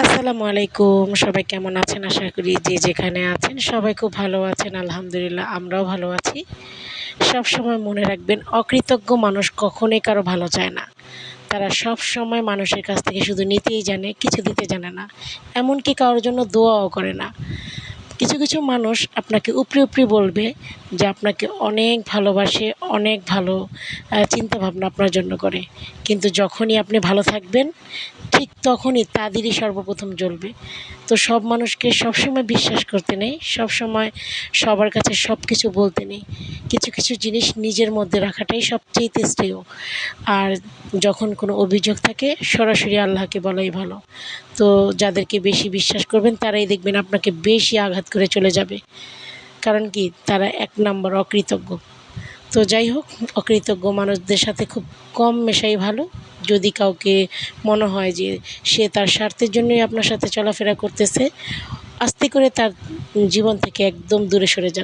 আসসালামু আলাইকুম। সবাই কেমন আছেন? আশা করি যে যেখানে আছেন সবাই খুব ভালো আছেন। আলহামদুলিল্লাহ, আমরাও ভালো আছি। সব সময় মনে রাখবেন, অকৃতজ্ঞ মানুষ কখনোই কারও ভালো চায় না। তারা সব সময় মানুষের কাছ থেকে শুধু নিতেই জানে, কিছু দিতে জানে না। এমনকি কারোর জন্য দোয়াও করে না। কিছু কিছু মানুষ আপনাকে উপরি উপরি বলবে যে আপনাকে অনেক ভালোবাসে, অনেক ভালো চিন্তাভাবনা আপনার জন্য করে। কিন্তু যখনই আপনি ভালো থাকবেন, ঠিক তখনই তাদেরই সর্বপ্রথম জ্বলবে। তো সব মানুষকে সবসময় বিশ্বাস করতে নেই, সবসময় সবার কাছে সব কিছু বলতে নেই। কিছু কিছু জিনিস নিজের মধ্যে রাখাটাই সবচেয়ে শ্রেয়। আর যখন কোনো অভিযোগ থাকে, সরাসরি আল্লাহকে বলাই ভালো। তো যাদেরকে বেশি বিশ্বাস করবেন, তারাই দেখবেন আপনাকে বেশি আঘাত করে চলে যাবে। কারণ কি, তারা এক নম্বর অকৃতজ্ঞ। তো যাই হোক, অকৃতজ্ঞ মানুষদের সাথে খুব কম মেশাই ভালো। যদি কাউকে মনে হয় যে সে তার স্বার্থের জন্যই আপনার সাথে চলাফেরা করতেছে, আস্তে করে তার জীবন থেকে একদম দূরে সরে যান।